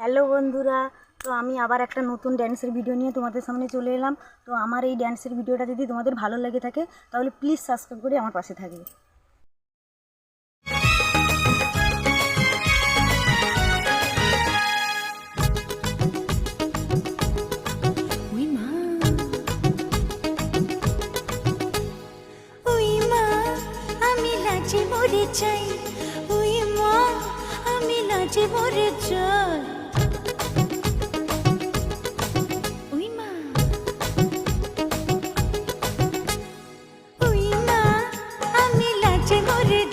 Hello বন্ধুরা, তো আমি আবার একটা নতুন ড্যান্সের ভিডিও নিয়ে তোমাদের সামনে চলে এলাম। তো আমার এই ড্যান্সের ভিডিওটা যদি তোমাদের ভালো লেগে থাকে, তাহলে প্লিজ সাবস্ক্রাইব করে আমার পাশে থাকবে। চাই উই মা, আমি লাজে মরে চাই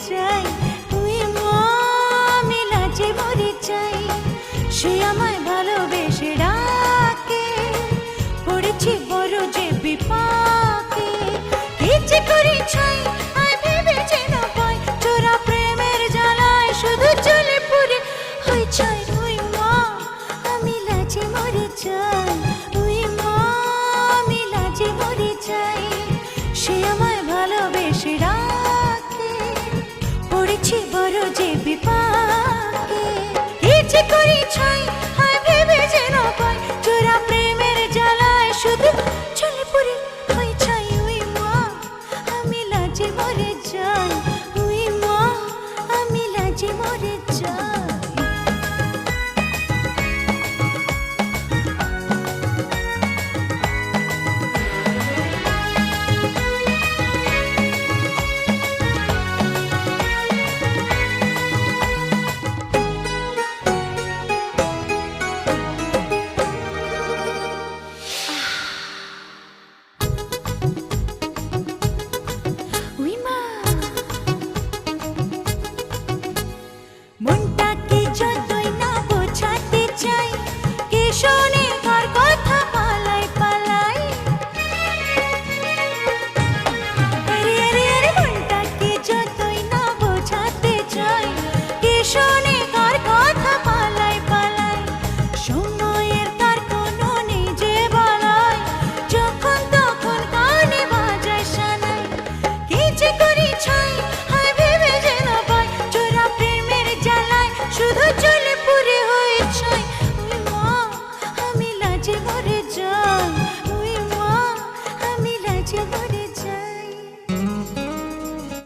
মরে ছয়